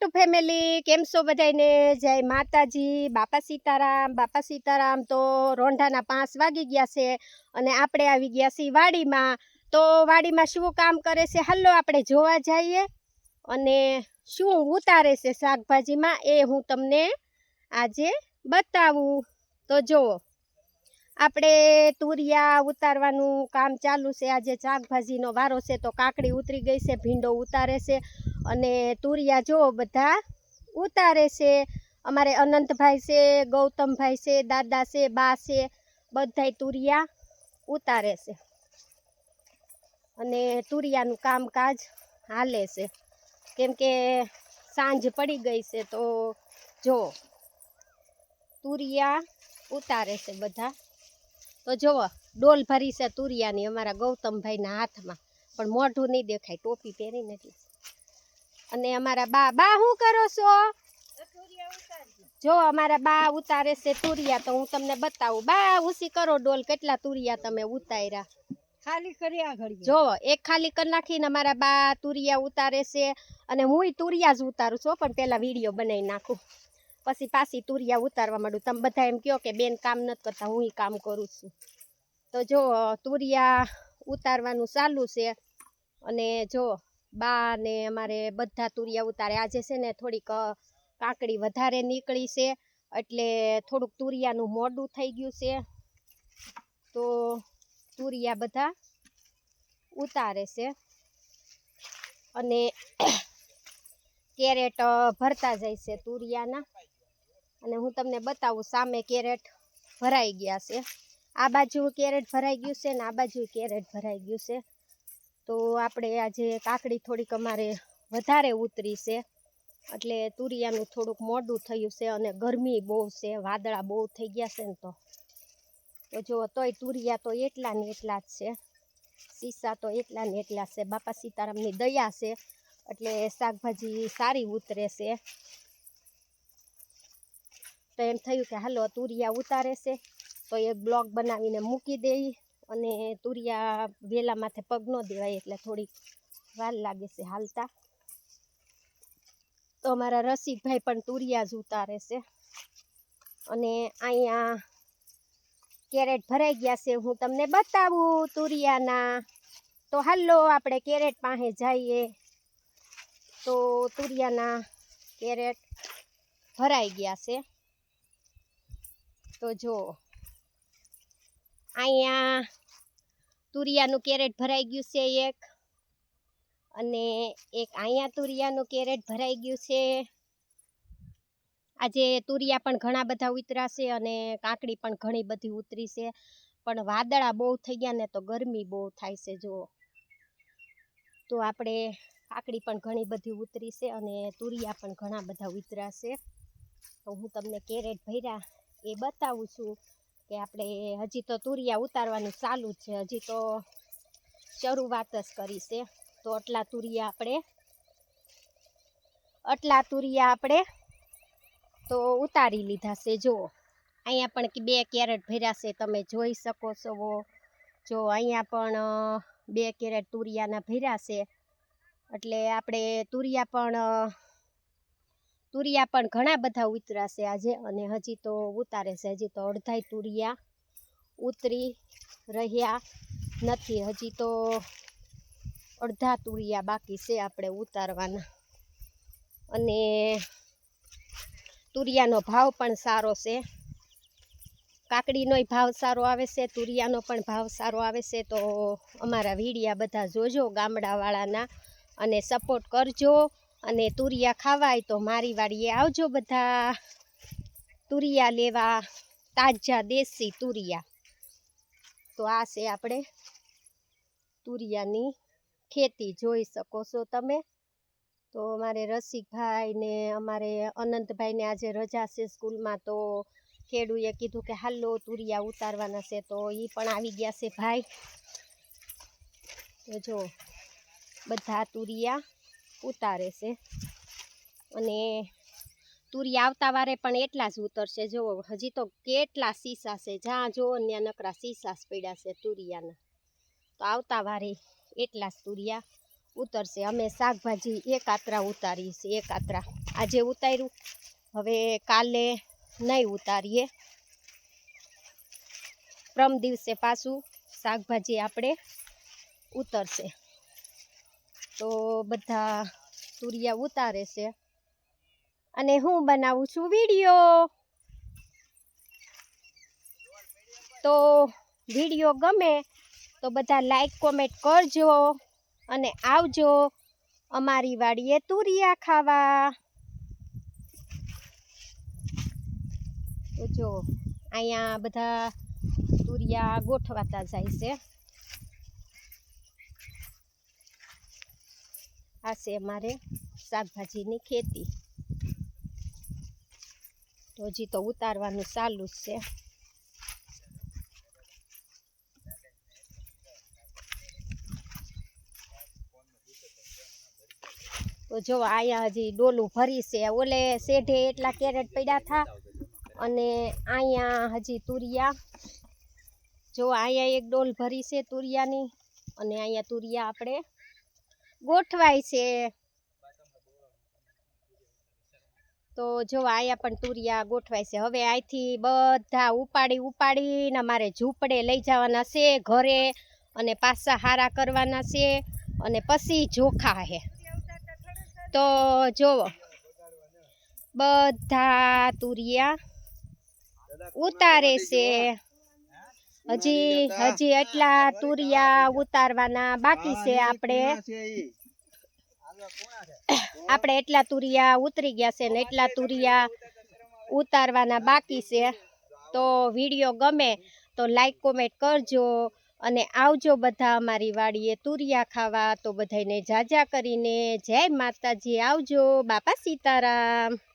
YouTube family કેમ છો બધાને જય માતાજી. બાપા સીતારામ. બાપા સીતારામ તો રોંઢાના પાંચ વાગી ગયા છે અને આપણે આવી ગયા છીએ વાડીમાં. તો વાડીમાં શું કામ કરે છે? હાલો આપણે જોવા જઈએ. અને શું ઉતારે છે શાકભાજીમાં એ હું તમને આજે બતાવું. તો જુઓ. આપણે તુરિયા ઉતારવાનું કામ ચાલુ છે. આજે શાકભાજીનો વારો છે તો કાકડી ઉતરી ગઈ છે, ભીંડો ઉતારે છે. અને તુરિયા જો બધા ઉતારે છે. અમારે અનંતભાઈ છે, ગૌતમભાઈ છે, દાદા છે, બા છે, બધાય તુરિયા ઉતારે છે. અને તુરિયાનું કામકાજ હાલે છે. કેમ કે સાંજ પડી ગઈ છે તો જો તુરિયા ઉતારે છે બધા. તો જુઓ ડોલ ભરી છે તુરિયાની અમારા ગૌતમભાઈના હાથમાં. પણ મોઢું નહીં દેખાય, ટોપી પહેરીને એટલે અને અમારા બા બા શું કરો છો? જો અમારા બા ઉતારે છે તુરિયા તો હું તમને બતાવું. બા ઉસી કરો ડોલ કેટલા તુરિયા તમે ઉતાર્યા? ખાલી કરી ઘડી જો એક ખાલી કરી નાખીને અમારા બા તુરિયા ઉતારે છે. અને હુંય તુરિયા જ ઉતારું છું પણ પહેલાં વીડિયો બનાવી નાખું. પછી પાછી તુરિયા ઉતારવા માંડું. તમે બધા એમ કહો કે બેન કામ નથી કરતા હું કામ કરું છું. તો જો તુરિયા ઉતારવાનું ચાલુ છે. અને જો બા ને અમારે બધા તુરિયા ઉતારે. આજે છે ને થોડીક કાકડી વધારે નીકળી છે, એટલે થોડુંક તુરિયાનું મોડું થઈ ગયું છે. તો તુરિયા બધા ઉતારે છે. અને કેરેટ ભરતા જાય છે તુરિયાના. અને હું તમને બતાવું, સામે કેરેટ ભરાઈ ગયા છે. આ બાજુ કેરેટ ભરાઈ ગયું છે ને આ બાજુ કેરેટ ભરાઈ ગયું છે. તો આપણે આજે કાકડી થોડીક અમારે વધારે ઉતરી છે. એટલે તુરિયાનું થોડુંક મોડું થયું છે અને ગરમી બહુ છે, વાદળા બહુ થઈ ગયા છે ને તો. તો જો તોય તુરિયા તો એટલા ને એટલા જ છે. સીસા તો એટલા ને એટલા છે. બાપા સીતારામની દયા છે, એટલે શાકભાજી સારી ઉતરે છે. તો એમ થયું કે હાલો તુરિયા ઉતારે છે, તો એક બ્લોગ બનાવીને મૂકી દેઈ. અને તુરિયા વેલા માથે પગ ન દેવાય એટલે થોડીક વાર લાગે છે હાલતા. તો અમારા રસિકભાઈ પણ તુરિયા જ ઉતારે છે. અને અહીંયા કેરેટ ભરાઈ ગયા છે. હું તમને બતાવું તુરિયાના. તો હાલો આપણે કેરેટ પાસે જઈએ. તો તુરિયાના કેરેટ ભરાઈ ગયા છે. તો જો અહીંયા તુરિયાનું કેરેટ ભરાઈ ગયું છે એક. અને એક અહીંયા તુરિયાનું કેરેટ ભરાઈ ગયું છે. આજે તુરિયા પણ ઘણા બધા ઉતર્યા છે અને કાકડી પણ ઘણી બધી ઉતરી છે પણ વાદળા બહુ થઈ ગયા ને તો ગરમી બહુ થાય છે જો તો આપણે કાકડી પણ ઘણી બધી ઉતરી છે અને તુરિયા પણ ઘણા બધા ઉતર્યા છે તો હું તમને કેરેટ ભર્યા એ બતાવું છું. કે આપણે હજી તો તુરિયા ઉતારવાનું ચાલુ છે, હજી તો શરૂઆત જ કરી છે. તો આટલા તુરિયા આપણે, આટલા તુરિયા આપણે તો ઉતારી લીધા છે, જો. અહીંયા પણ બે કેરેટ ભર્યા છે, તમે જોઈ શકો છો. જો અહીંયા પણ બે કેરેટ તુરિયાના ભર્યા છે. એટલે આપણે તુરિયા પણ તુરિયા પણ ઘણા બધા ઉતરાશે આજે અને હજી તો ઉતારે છે. હજી તો અડધાય તુરિયા ઉતરી રહ્યા નથી. હજી તો અડધા તુરિયા બાકી છે આપણે ઉતારવાના. અને તુરિયાનો ભાવ પણ સારો છે. કાકડીનોય ભાવ સારો આવે છે, તુરિયાનો પણ ભાવ સારો આવે છે. તો અમારા વીડિયા બધા જોજો ગામડાવાળાના અને સપોર્ટ કરજો. અને તુરિયા ખાવાય તો મારી વાડીએ આવજો બધા. તુરિયા લેવા, તાજા દેશી તુરિયા. તો આ છે આપણે તુરિયાની ખેતી, જોઈ શકો છો તમે. તો અમારે રસિકભાઈ ને અમારે અનંતભાઈને આજે રજા છે સ્કૂલમાં, તો ખેડૂએ કીધું કે હાલો તુરિયા ઉતારવાના છે, તો એ પણ આવી ગયા છે ભાઈ. તો જો, બધા તુરિયા ઉતારે છે. અને તુરી આવતા વારે પણ એટલા જ ઉતરશે. જુઓ હજી તો કેટલા સીસા છે. જ્યાં જુઓ ત્યાં નકરા સીસા પડ્યા છે તુરિયાના. તો આવતા વારે એટલા જ તુરિયા ઉતરશે. અમે શાકભાજી એક આતરા ઉતારીએ છીએ, એક આતરા. આજે ઉતાર્યું. હવે કાલે નહીં ઉતારીએ. પ્રમ દિવસે પાછું શાકભાજી આપણે ઉતરશે. તો બધા તુરિયા ઉતારે છે. અને હું બનાવું છું વીડિયો. તો વીડિયો ગમે તો બધા લાઈક કોમેન્ટ કરજો અને આવજો અમારી વાડીએ તુરિયા ખાવા. તો જો, અહીંયા બધા તુરિયા ગોઠવાતા જાય છે. આ છે અમારે શાકભાજીની ખેતી. તો હજી તો ઉતારવાનું ચાલુ જ છે. તો જો અહીંયા હજી ડોલું ભરી છે. ઓલે શેઢે એટલા કેરેટ પડ્યા થા અને અહીંયા હજી તુરિયા. જો અહીંયા એક ડોલ ભરી છે તુરિયાની અને અહીંયા તુરિયા આપણે ગોઠવાય છે. તો જો અહીંયા પણ તુરિયા ગોઠવાય છે. હવે અહીંથી બધા ઉપાડી ઉપાડીને અમારે ઝૂંપડે લઈ જવાના છે ઘરે અને પાછા હારા કરવાના છે અને પછી જોખા હે. તો જોવો. બધા તુરિયા ઉતારે છે. હજી હજી એટલા તુરિયા ઉતારવાના બાકી છે આપણે. આપણે એટલા તુરિયા ઉતરી ગયા છે ને એટલા તુરિયા ઉતારવાના બાકી છે. તો વીડિયો ગમે તો લાઈક કોમેન્ટ કરજો અને આવજો બધા અમારી વાડીએ તુરિયા ખાવા. તો બધાને જાજા કરીને જય માતાજી. આવજો. બાપા સીતારામ.